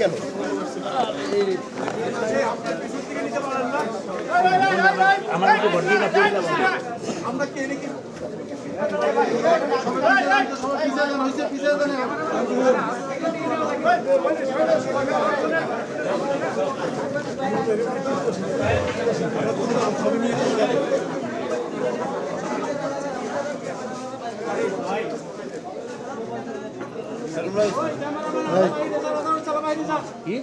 কেন? আমরা কি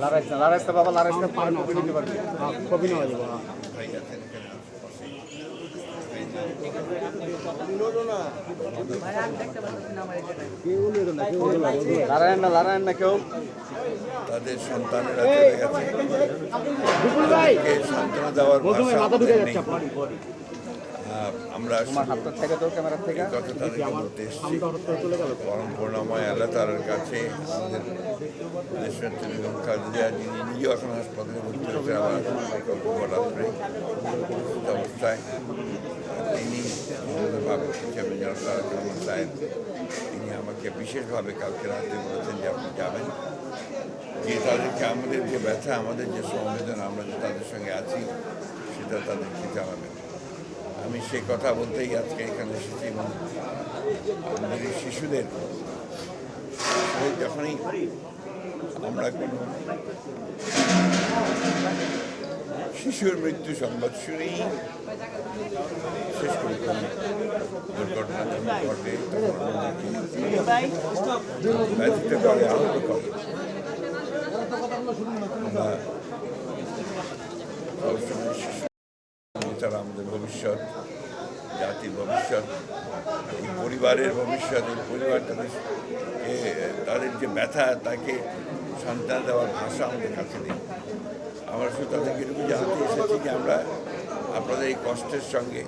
লারাইস না লারাইস না বাবা লারাইস না পার কপি নিতে পারবি। কপি নেওয়া যাবে হ্যাঁ। লারায়ণ না লারায়ণ না কেউ। তাদের সন্তানেরা চলে গেছে। সান্ত্বনা দেওয়ার ভাষা আমরা থেকে তো ক্যামেরা থেকে। কথা বলতে এসেছি পরম করুণাময় আল্লাহ তালার কাছে আমাদের যিনি নিজেও এখন হাসপাতালে ভর্তি হয়েছে রাত্রে অবস্থায়। তিনি আমাদের হিসেবে জনতার সাহেব তিনি আমাকে বিশেষভাবে কালকে রাতে বলেছেন যে আপনি যাবেন। যে তাদেরকে আমাদের যে ব্যথা আমাদের যে সংবেদনা আমরা যে তাদের সঙ্গে আছি সেটা তাদেরকে জানাবেন। আমি সেই কথা বলতেই আজকে এখানে এসেছি এবং শিশুদের যখনই আমরা কোনো শিশুর মৃত্যু সংবাদ শুনেই শেষ করে দুর্ঘটনা ঘটে ব্যথিত আহত করে। শিশু ভবিষ্যৎ, জাতির ভবিষ্যৎ পরিবারের ভবিষ্যৎ, এই পরিবার তাদের যে ব্যথা, তাকে সন্তান দেওয়ার ভাষা আমাদের কাছে নেই। আমরা শুধু তাদেরকে এটুকু জানাতে এসেছি যে আমরা আপনাদের এই কষ্টের সঙ্গে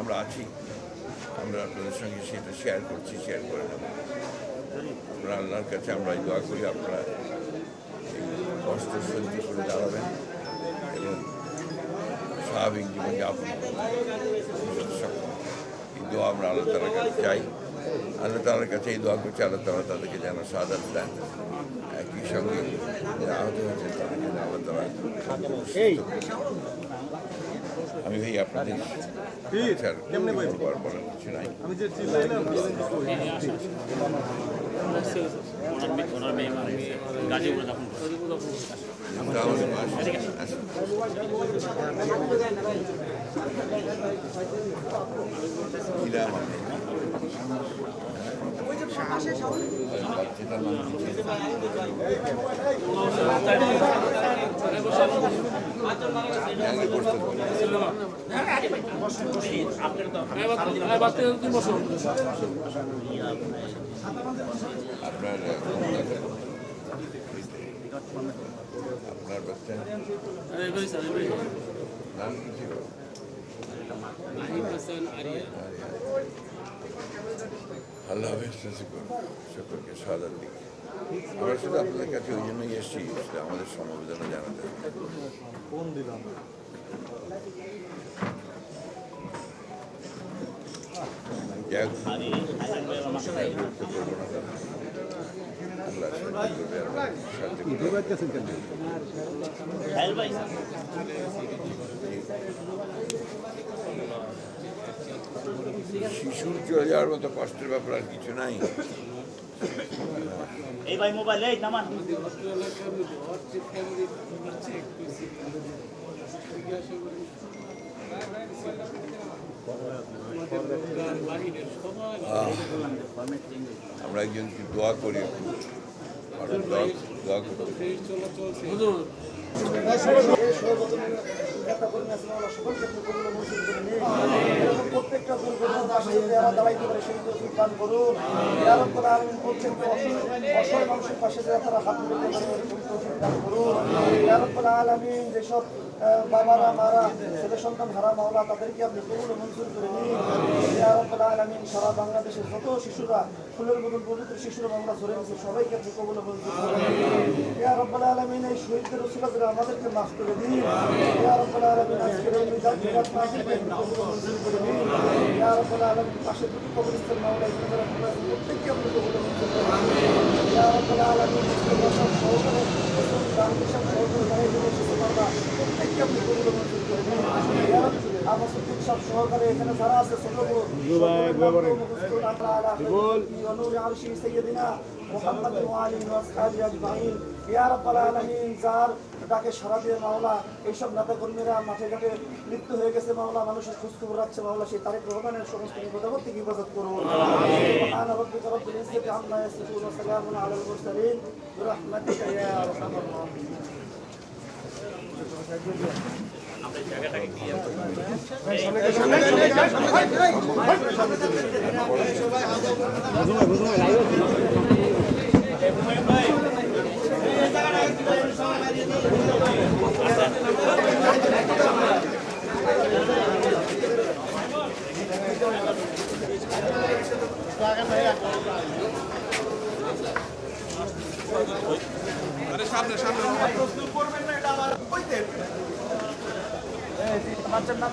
আমরা আছি। আমরা আপনাদের সঙ্গে সেটা শেয়ার করছি শেয়ার করে নেব। আমরা আল্লাহর কাছে আমরা দোয়া করি, আপনারা কষ্ট সহ্য করে দাঁড়াবেন। স্বাভাবিক জীবনযাপন এই দোয়া আমরা আল্লাহ তালার কাছে চাই। আল্লাহ তালার কাছে এই দোয়া করছি, আল্লাহ তালা তাদেরকে যেন সাদাত দেন। একই সঙ্গে যারা আহত হয়েছে তাদেরকে আল্লাহ তালা আমি ভাই আপনাদের বলার কিছু নাই আপনার? আপনার বাচ্চা নাম কি ছিল আল্লাহ হাফেজ শুকুরকে সাদার দিকে। আমরা শুধু আপনাদের কাছে ওই জন্যই এসেছি যে আমাদের সমবেদনা জানাতে যাই হোক, বিরক্ত করব না তাদের। আল্লাহ সাহায্য করবে আর সাহায্য করবে। শিশুর চলে যাওয়ার মতো কষ্টের ব্যাপার আর কিছু নাই। ভাই মোবাইল এই নামান। আমরা একজনকে দোয়া করি একটু। দোয়া যেসব বাবারা মারা ছেলে সন্তান হারা মাওলা তাদেরকে আপনি কবুল মঞ্জুর করে নিন সারা বাংলাদেশের যত শিশুরা ফুলের মতন পবিত্র শিশুরা মামলা ধরে নিয়েছে সবাইকে আপনি কবুল মঞ্জুর করে আলামিন এই শহীদদের উসিলা করে আমাদেরকে মাফ করে দিন ইয়া রাব্বাল আলামিন আজকের এই মিলাদ মিলাদ মাহফিলকে আপনি কবুল ও মঞ্জুর করে নিন ইয়া রাব্বাল আলামিন পাশে দুটি কবরস্থান মাওলা এখানে যারা তোমরা আছো, প্রত্যেককে আপনি কবুল ও মঞ্জুর করে নিন ইয়া রাব্বাল আলামিন মুসলিম সব সহকারে মুসলিম গান্ধী সব সহকারে যারা এখানে এসেছে মাওলা প্রত্যেককে আপনি কবুল ও মঞ্জুর করে নিন ইয়া রাব্বাল আমার সত্যি সব সহকারে এখানে যারা আছে ছোট বড় ونور عرشه سيدنا محمد وعلي واصحابه اجمعين ইয়া রাব্বাল আলামিন যার ডাকে সারা দিয়ে মাওলা এইসব নেতাকর্মীরা মাঠে ঘাটে মৃত্যু হয়ে গেছে মাওলা মানুষের খোঁজখবর রাখছে মাওলা সেই তারেক রহমানের সমস্ত নিকটাবর্তী হেফাজত করব আমরা সামনে সামনে। প্রস্তুত করবেন না এটা আমার বাচ্চার নাম